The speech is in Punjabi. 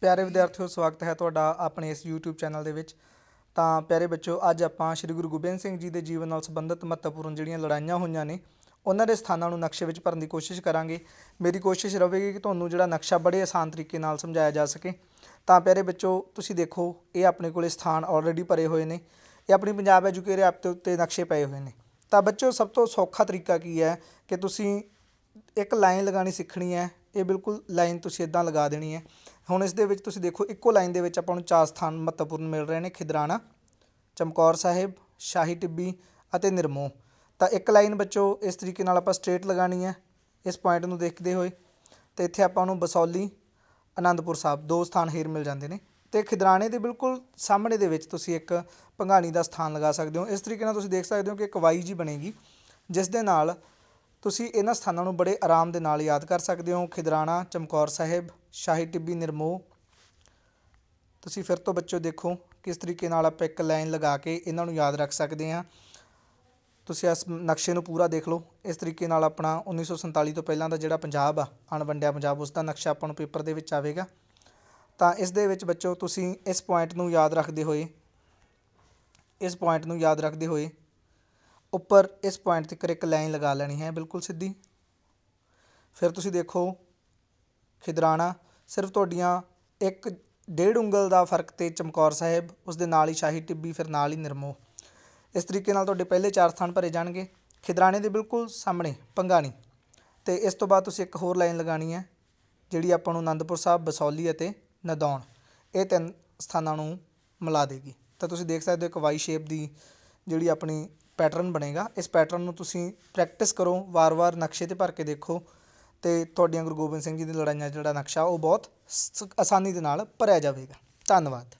ਪਿਆਰੇ ਵਿਦਿਆਰਥੀਓ, ਸਵਾਗਤ ਹੈ ਤੁਹਾਡਾ ਆਪਣੇ ਇਸ YouTube ਚੈਨਲ ਦੇ ਵਿੱਚ। ਤਾਂ ਪਿਆਰੇ ਬੱਚਿਓ, ਅੱਜ ਆਪਾਂ ਸ੍ਰੀ ਗੁਰੂ ਗੋਬਿੰਦ ਸਿੰਘ ਜੀ ਦੇ ਜੀਵਨ ਨਾਲ ਸੰਬੰਧਿਤ ਮਹੱਤਵਪੂਰਨ ਜਿਹੜੀਆਂ ਲੜਾਈਆਂ ਹੋਈਆਂ ਨੇ, ਉਹਨਾਂ ਦੇ ਸਥਾਨਾਂ ਨੂੰ ਨਕਸ਼ੇ ਵਿੱਚ ਭਰਨ ਦੀ ਕੋਸ਼ਿਸ਼ ਕਰਾਂਗੇ। ਮੇਰੀ ਕੋਸ਼ਿਸ਼ ਰਹੇਗੀ ਕਿ ਤੁਹਾਨੂੰ ਜਿਹੜਾ ਨਕਸ਼ਾ ਬੜੇ ਆਸਾਨ ਤਰੀਕੇ ਨਾਲ ਸਮਝਾਇਆ ਜਾ ਸਕੇ। ਤਾਂ ਪਿਆਰੇ ਬੱਚਿਓ, ਤੁਸੀਂ ਦੇਖੋ, ਇਹ ਆਪਣੇ ਕੋਲੇ ਸਥਾਨ ਆਲਰੇਡੀ ਭਰੇ ਹੋਏ ਨੇ। ਇਹ ਆਪਣੀ ਪੰਜਾਬ ਐਜੂਕੇਟਰ ਐਪ ਦੇ ਉੱਤੇ ਨਕਸ਼ੇ ਪਏ ਹੋਏ ਨੇ। ਤਾਂ ਬੱਚਿਓ, ਸਭ ਤੋਂ ਸੌਖਾ ਤਰੀਕਾ ਕੀ ਹੈ ਕਿ ਤੁਸੀਂ ਇੱਕ ਲਾਈਨ ਲਗਾਉਣੀ ਸਿੱਖਣੀ ਹੈ, ਇਹ ਬਿਲਕੁਲ ਲਾਈਨ ਤੁਸੀਂ ਇੱਦਾਂ ਲਗਾ ਦੇਣੀ ਹੈ। ਹੁਣ ਇਸ ਦੇ ਵਿੱਚ ਤੁਸੀਂ ਦੇਖੋ, ਇੱਕੋ ਲਾਈਨ ਦੇ ਵਿੱਚ ਆਪਾਂ ਨੂੰ ਚਾਰ ਸਥਾਨ ਮਹੱਤਵਪੂਰਨ ਮਿਲ ਰਹੇ ਨੇ, ਖਿਦਰਾਣਾ, ਚਮਕੌਰ ਸਾਹਿਬ, ਸ਼ਾਹੀ ਟਿੱਬੀ ਅਤੇ ਨਿਰਮੋਹ ਤਾਂ ਇੱਕ ਲਾਈਨ ਬੱਚੋ, ਇਸ ਤਰੀਕੇ ਨਾਲ ਆਪਾਂ ਸਟ੍ਰੇਟ ਲਗਾਉਣੀ ਹੈ, ਇਸ ਪੁਆਇੰਟ ਨੂੰ ਦੇਖਦੇ ਹੋਏ। ਅਤੇ ਇੱਥੇ ਆਪਾਂ ਨੂੰ ਬਸੌਲੀ, ਅਨੰਦਪੁਰ ਸਾਹਿਬ, ਦੋ ਸਥਾਨ ਹੀਰ ਮਿਲ ਜਾਂਦੇ ਨੇ। ਅਤੇ ਖਿਦਰਾਣੇ ਦੇ ਬਿਲਕੁਲ ਸਾਹਮਣੇ ਦੇ ਵਿੱਚ ਤੁਸੀਂ ਇੱਕ ਭੰਗਾਣੀ ਦਾ ਸਥਾਨ ਲਗਾ ਸਕਦੇ ਹੋ। ਇਸ ਤਰੀਕੇ ਨਾਲ ਤੁਸੀਂ ਦੇਖ ਸਕਦੇ ਹੋ ਕਿ ਇੱਕ ਵਾਈ ਜੀ ਬਣੇਗੀ, ਜਿਸ ਦੇ ਨਾਲ ਤੁਸੀਂ ਇਹਨਾਂ ਸਥਾਨਾਂ ਨੂੰ ਬੜੇ ਆਰਾਮ ਦੇ ਨਾਲ ਯਾਦ ਕਰ ਸਕਦੇ ਹੋ। ਖਿਦਰਾਣਾ, ਚਮਕੌਰ ਸਾਹਿਬ, ਸ਼ਾਹੀ ਟਿੱਬੀ ਨਿਰਮੋਹ ਤੁਸੀਂ ਫਿਰ ਤੋਂ ਬੱਚੋ ਦੇਖੋ ਕਿਸ ਤਰੀਕੇ ਨਾਲ ਆਪਾਂ ਇੱਕ ਲਾਈਨ ਲਗਾ ਕੇ ਇਹਨਾਂ ਨੂੰ ਯਾਦ ਰੱਖ ਸਕਦੇ ਹਾਂ। ਤੁਸੀਂ ਇਸ ਨਕਸ਼ੇ ਨੂੰ ਪੂਰਾ ਦੇਖ ਲਓ। ਇਸ ਤਰੀਕੇ ਨਾਲ ਆਪਣਾ 1947 ਤੋਂ ਪਹਿਲਾਂ ਦਾ ਜਿਹੜਾ ਪੰਜਾਬ ਆ, ਅਣਵੰਡਿਆ ਪੰਜਾਬ, ਉਸ ਦਾ ਨਕਸ਼ਾ ਆਪਾਂ ਨੂੰ ਪੇਪਰ ਦੇ ਵਿੱਚ ਆਵੇਗਾ। ਤਾਂ ਇਸ ਦੇ ਵਿੱਚ ਬੱਚੋ ਤੁਸੀਂ ਇਸ ਪੁਆਇੰਟ ਨੂੰ ਯਾਦ ਰੱਖਦੇ ਹੋਏ, ਇਸ ਪੁਆਇੰਟ ਨੂੰ ਯਾਦ ਰੱਖਦੇ ਹੋਏ ਉੱਪਰ ਇਸ ਪੁਆਇੰਟ ਤੱਕ ਇੱਕ ਲਾਈਨ ਲਗਾ ਲੈਣੀ ਹੈ, ਬਿਲਕੁਲ ਸਿੱਧੀ। ਫਿਰ ਤੁਸੀਂ ਦੇਖੋ, ਖਿਦਰਾਣਾ, ਸਿਰਫ ਤੁਹਾਡੀਆਂ ਇੱਕ ਡੇਢ ਉਂਗਲ ਦਾ ਫ਼ਰਕ ਤੇ ਚਮਕੌਰ ਸਾਹਿਬ, ਉਸ ਦੇ ਨਾਲ ਹੀ ਸ਼ਾਹੀ ਟਿੱਬੀ, ਫਿਰ ਨਾਲ ਹੀ ਨਿਰਮੋਹ ਇਸ ਤਰੀਕੇ ਨਾਲ ਤੁਹਾਡੇ ਪਹਿਲੇ ਚਾਰ ਸਥਾਨ ਭਰੇ ਜਾਣਗੇ। ਖਿਦਰਾਣੇ ਦੇ ਬਿਲਕੁਲ ਸਾਹਮਣੇ ਭੰਗਾਣੀ ਅਤੇ ਇਸ ਤੋਂ ਬਾਅਦ ਤੁਸੀਂ ਇੱਕ ਹੋਰ ਲਾਈਨ ਲਗਾਉਣੀ ਹੈ, ਜਿਹੜੀ ਆਪਾਂ ਨੂੰ ਅਨੰਦਪੁਰ ਸਾਹਿਬ, ਬਸੌਲੀ ਅਤੇ ਨਦੌਣ, ਇਹ ਤਿੰਨ ਸਥਾਨਾਂ ਨੂੰ ਮਿਲਾ ਦੇਗੀ। ਤਾਂ ਤੁਸੀਂ ਦੇਖ ਸਕਦੇ ਹੋ ਇੱਕ ਵਾਈ ਸ਼ੇਪ ਦੀ ਜਿਹੜੀ ਆਪਣੀ ਪੈਟਰਨ ਬਣੇਗਾ। ਇਸ ਪੈਟਰਨ ਨੂੰ ਤੁਸੀਂ ਪ੍ਰੈਕਟਿਸ ਕਰੋ। ਵਾਰ-ਵਾਰ ਨਕਸ਼ੇ ਤੇ ਭਰ ਕੇ ਦੇਖੋ ਅਤੇ ਤੁਹਾਡੀਆਂ ਗੁਰੂ ਗੋਬਿੰਦ ਸਿੰਘ ਜੀ ਦੀ ਲੜਾਈਆਂ ਜਿਹੜਾ ਨਕਸ਼ਾ, ਉਹ ਬਹੁਤ ਸ, ਆਸਾਨੀ ਦੇ ਨਾਲ ਭਰਿਆ ਜਾਵੇਗਾ। ਧੰਨਵਾਦ।